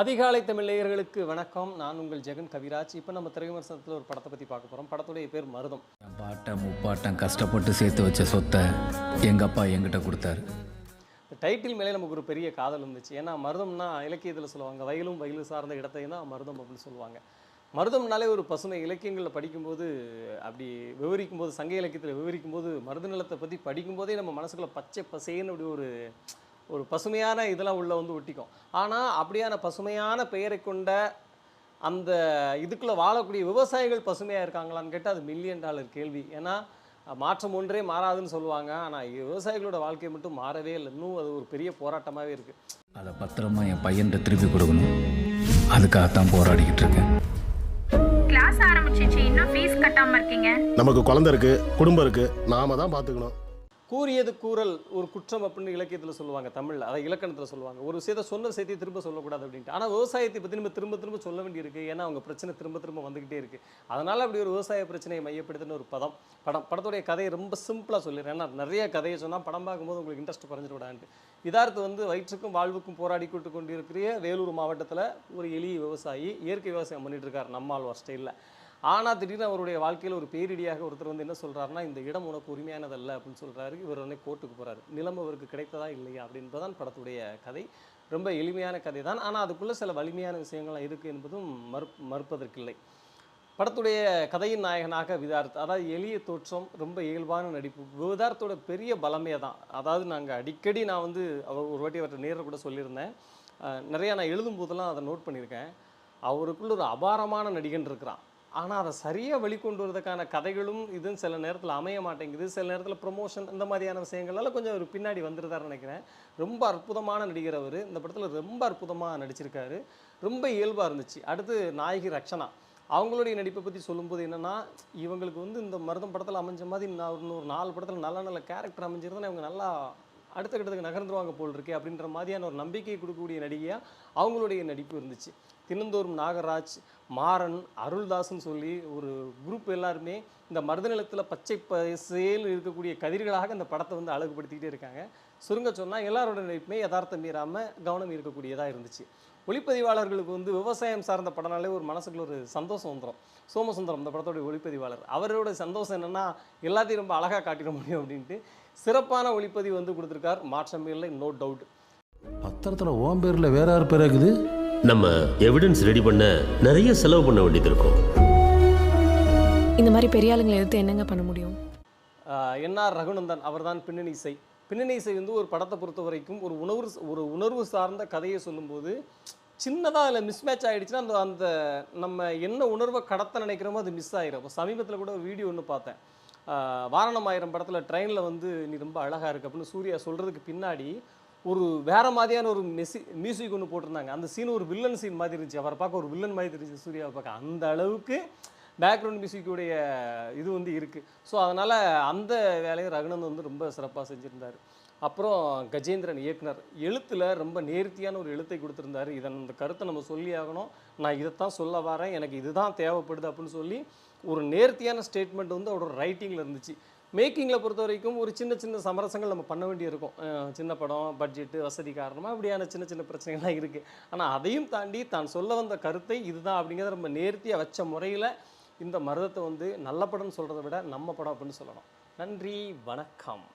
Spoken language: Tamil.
அதிகாலை தமிழ்நேயர்களுக்கு வணக்கம். நான் உங்கள் ஜெகன் கவிராஜ். இப்போ நம்ம திரைவிமர்சனத்தில் ஒரு படத்தை பற்றி பார்க்க போகிறோம் படத்துடைய பேர் மருதம். பாட்டம் முப்பாட்டம் கஷ்டப்பட்டு சேர்த்து வச்ச சொத்தை எங்கள் அப்பா எங்கிட்ட கொடுத்தாரு. டைட்டில் மேலே நமக்கு ஒரு பெரிய காதல் இருந்துச்சு. ஏன்னா மருதம்னா இலக்கியத்தில் சொல்லுவாங்க வயலும் வயலும் சார்ந்த இடத்தை தான் மருதம் அப்படின்னு சொல்லுவாங்க. மருதம்னாலே ஒரு பசுமை இலக்கியங்களில் படிக்கும்போது அப்படி விவரிக்கும் போது சங்க இலக்கியத்தில் விவரிக்கும் போது மருத நிலத்தை பற்றி படிக்கும்போதே நம்ம மனசுக்குள்ளே பச்சை பசேன்னு அப்படி ஒரு ஒரு பசுமையான இதெல்லாம் உள்ளே வந்து ஒட்டிக்கும். ஆனால் அப்படியான பசுமையான பெயரை கொண்ட அந்த இதுக்குள்ளே வாழக்கூடிய விவசாயிகள் பசுமையாக இருக்காங்களான்னு கேட்டால் அது மில்லியன் டாலர் கேள்வி. ஏன்னா மாற்றம் ஒன்றே மாறாதுன்னு சொல்லுவாங்க. ஆனால் விவசாயிகளோட வாழ்க்கை மட்டும் மாறவே இல்லை. இன்னும் அது ஒரு பெரிய போராட்டமாகவே இருக்குது அதை பத்திரமா என் பையன்கிட்ட திருப்பி கொடுக்கணும். அதுக்காகத்தான் போராடிக்கிட்டு இருக்கேன். ஆரம்பிச்சிச்சு இன்னும் ஃபீஸ் கட்டாம இருக்கீங்க. நமக்கு குழந்தை இருக்கு குடும்பம் இருக்கு நாம தான் பார்த்துக்கணும் கூறியது கூறல் ஒரு குற்றம் அப்படின்னு இலக்கியத்தில் சொல்லுவாங்க தமிழில். அதை இலக்கணத்தில் சொல்லுவாங்க. ஒரு விஷயத்தை சொன்ன செய்தியை திரும்ப சொல்லக்கூடாது அப்படின்ட்டு. ஆனால் விவசாயத்தை பற்றி நம்ம திரும்ப திரும்ப சொல்ல வேண்டியிருக்கு. ஏன்னா அவங்க பிரச்சனை திரும்ப திரும்ப வந்துக்கிட்டே இருக்குது அதனால் அப்படி ஒரு விவசாய பிரச்சனையை மையப்படுத்தின ஒரு பதம். படம் படத்துடைய கதையை ரொம்ப சிம்பிளாக சொல்லிடுறேன். ஏன்னா நிறைய கதையை சொன்னால் படம் பார்க்கும்போது உங்களுக்கு இன்ட்ரெஸ்ட் குறைஞ்சிடக்கூடாது இதார்த்து வந்து வயிற்றுக்கும் வாழ்வுக்கும் போராடி கொண்டு கொண்டிருக்கிற வேலூர் மாவட்டத்தில் ஒரு எளிய விவசாயி இயற்கை விவசாயம் பண்ணிட்டு இருக்கார். நம்மாழ்வார் ஸ்டைலில் ஆனால் திடீர்னு அவருடைய வாழ்க்கையில் ஒரு பேரிடியாக ஒருத்தர் வந்து என்ன சொல்கிறாருன்னா இந்த இடம் உனக்கு உரிமையானதல்ல அப்படின்னு சொல்கிறாரு இவர் உடனே கோர்ட்டுக்கு போகிறாரு நிலம் அவருக்கு கிடைத்ததா இல்லையா அப்படின்றதான் படத்துடைய கதை. ரொம்ப எளிமையான கதை தான் ஆனால் அதுக்குள்ளே சில வலிமையான விஷயங்கள்லாம் இருக்குது என்பதும் மறு மறுப்பதற்கில்லை. படத்துடைய கதையின் நாயகனாக விதார்த் அதாவது எளிய தோற்றம் ரொம்ப இயல்பான நடிப்பு விதார்த்தோட பெரிய பலமே தான் அதாவது நாங்கள் அடிக்கடி நான் வந்து அவர் ஒரு வாட்டி அவர்கிட்ட நேரில் கூட சொல்லியிருந்தேன். நிறையா நான் எழுதும் போதெல்லாம் அதை நோட் பண்ணியிருக்கேன். அவருக்குள்ள ஒரு அபாரமான நடிகன் இருக்கிறான். ஆனால் அதை சரியாக வெளிக்கொண்டு வரதுக்கான கதைகளும் இதுவும் சில நேரத்தில் அமைய மாட்டேங்குது. சில நேரத்தில் ப்ரொமோஷன் இந்த மாதிரியான விஷயங்கள்லாம் கொஞ்சம் ஒரு பின்னாடி வந்துருதாருன்னு நினைக்கிறேன். ரொம்ப அற்புதமான நடிகர் அவர். இந்த படத்தில் ரொம்ப அற்புதமாக நடிச்சிருக்காரு. ரொம்ப இயல்பாக இருந்துச்சு. அடுத்து நாயகி ரக்ஷனா. அவங்களுடைய நடிப்பை பற்றி சொல்லும்போது என்னென்னா இவங்களுக்கு வந்து இந்த மருதம் படத்தில் அமைஞ்ச மாதிரி நான் ஒரு இன்னொரு நாலு படத்தில் நல்ல நல்ல கேரக்டர் அமைஞ்சிருந்தா இவங்க நல்லா அடுத்த கட்டத்துக்கு நகர்ந்துருவாங்க போல் இருக்கே அப்படின்ற மாதிரியான ஒரு நம்பிக்கையை கொடுக்கக்கூடிய நடிகையாக அவங்களுடைய நடிப்பு இருந்துச்சு. தினந்தோறும் நாகராஜ் மாறன் அருள்தாஸ்னு சொல்லி ஒரு குரூப் எல்லாருமே இந்த மருத நிலத்தில் பச்சை பசேல் இருக்கக்கூடிய கதிர்களாக இந்த படத்தை வந்து அழகுபடுத்திக்கிட்டே இருக்காங்க. சுருங்க சொன்னால் எல்லாரோட நினைப்புமே யதார்த்தம் மீறாமல் கவனம் இருக்கக்கூடியதாக இருந்துச்சு. ஒளிப்பதிவாளர்களுக்கு வந்து விவசாயம் சார்ந்த படம்னாலே ஒரு மனசுக்குள்ள ஒரு சந்தோஷம் வந்துடும் சோமசுந்தரம் இந்த படத்தோட ஒளிப்பதிவாளர். அவரோட சந்தோஷம் என்னென்னா எல்லாத்தையும் ரொம்ப அழகாக காட்டிட முடியும் அப்படின்ட்டு சிறப்பான ஒளிப்பதிவு வந்து கொடுத்துருக்கார். மாற்றமே இல்லை நோ டவுட் பத்திரத்தில் ஓம் பேரில் வேற யார் பேர் இருக்குது? நம்ம எவிடன்ஸ் ரெடி பண்ண நிறைய செலவு பண்ண வேண்டியது இருக்கும். இந்த மாதிரி பெரிய ஆளுங்களை எதிர்த்து என்னங்க பண்ண முடியும்? என்ஆர் ரகுநந்தன் அவர்தான் பின்னணி இசை. பின்னணி இசை வந்து ஒரு படத்தை பொறுத்த வரைக்கும் ஒரு உணர்வு ஒரு உணர்வு சார்ந்த கதையை சொல்லும்போது சின்னதாக அதில் மிஸ்மேட்ச் ஆகிடுச்சுன்னா அந்த அந்த நம்ம என்ன உணர்வை கடத்த நினைக்கிறோமோ அது மிஸ் ஆகிரும் இப்போ சமீபத்தில் கூட வீடியோ ஒன்று பார்த்தேன். வாரணம் ஆயிரம் படத்தில் ட்ரெயினில் வந்து நீ ரொம்ப அழகாக இருக்கு அப்படின்னு சூர்யா சொல்கிறதுக்கு பின்னாடி ஒரு வேற மாதிரியான ஒரு மெசி மியூசிக் ஒன்று போட்டிருந்தாங்க. அந்த சீன் ஒரு வில்லன் சீன் மாதிரி இருந்துச்சு. அவரை பார்க்க ஒரு வில்லன் மாதிரி இருந்துச்சு சூர்யாவை பார்க்க. அந்த அளவுக்கு பேக்ரவுண்ட் மியூசிக்குடைய இது வந்து இருக்குது ஸோ அதனால் அந்த வேலையை ரகுநந்தன் வந்து ரொம்ப சிறப்பாக செஞ்சுருந்தார். அப்புறம் கஜேந்திரன் இயக்குனர். எழுத்தில் ரொம்ப நேர்த்தியான ஒரு எழுத்தை கொடுத்துருந்தாரு. இதன் அந்த கருத்தை நம்ம சொல்லி ஆகணும். நான் இதைத்தான் சொல்ல வரேன். எனக்கு இதுதான் தேவைப்படுது அப்படின்னு சொல்லி ஒரு நேர்த்தியான ஸ்டேட்மெண்ட் வந்து அவரோட ரைட்டிங்கில் இருந்துச்சு. மேக்கிங்கில் பொறுத்த வரைக்கும் ஒரு சின்ன சின்ன சமரசங்கள் நம்ம பண்ண வேண்டியிருக்கும். சின்ன படம் பட்ஜெட்டு வசதி காரணமாக இப்படியான சின்ன சின்ன பிரச்சனைகள்லாம் இருக்குது ஆனால் அதையும் தாண்டி தான் சொல்ல வந்த கருத்தை இதுதான் அப்படிங்கிறத நம்ம நேர்த்தியாக வச்ச முறையில் இந்த மருதத்தை வந்து நல்ல படம்னு சொல்கிறத விட நம்ம படம் அப்படின்னு சொல்லணும். நன்றி வணக்கம்.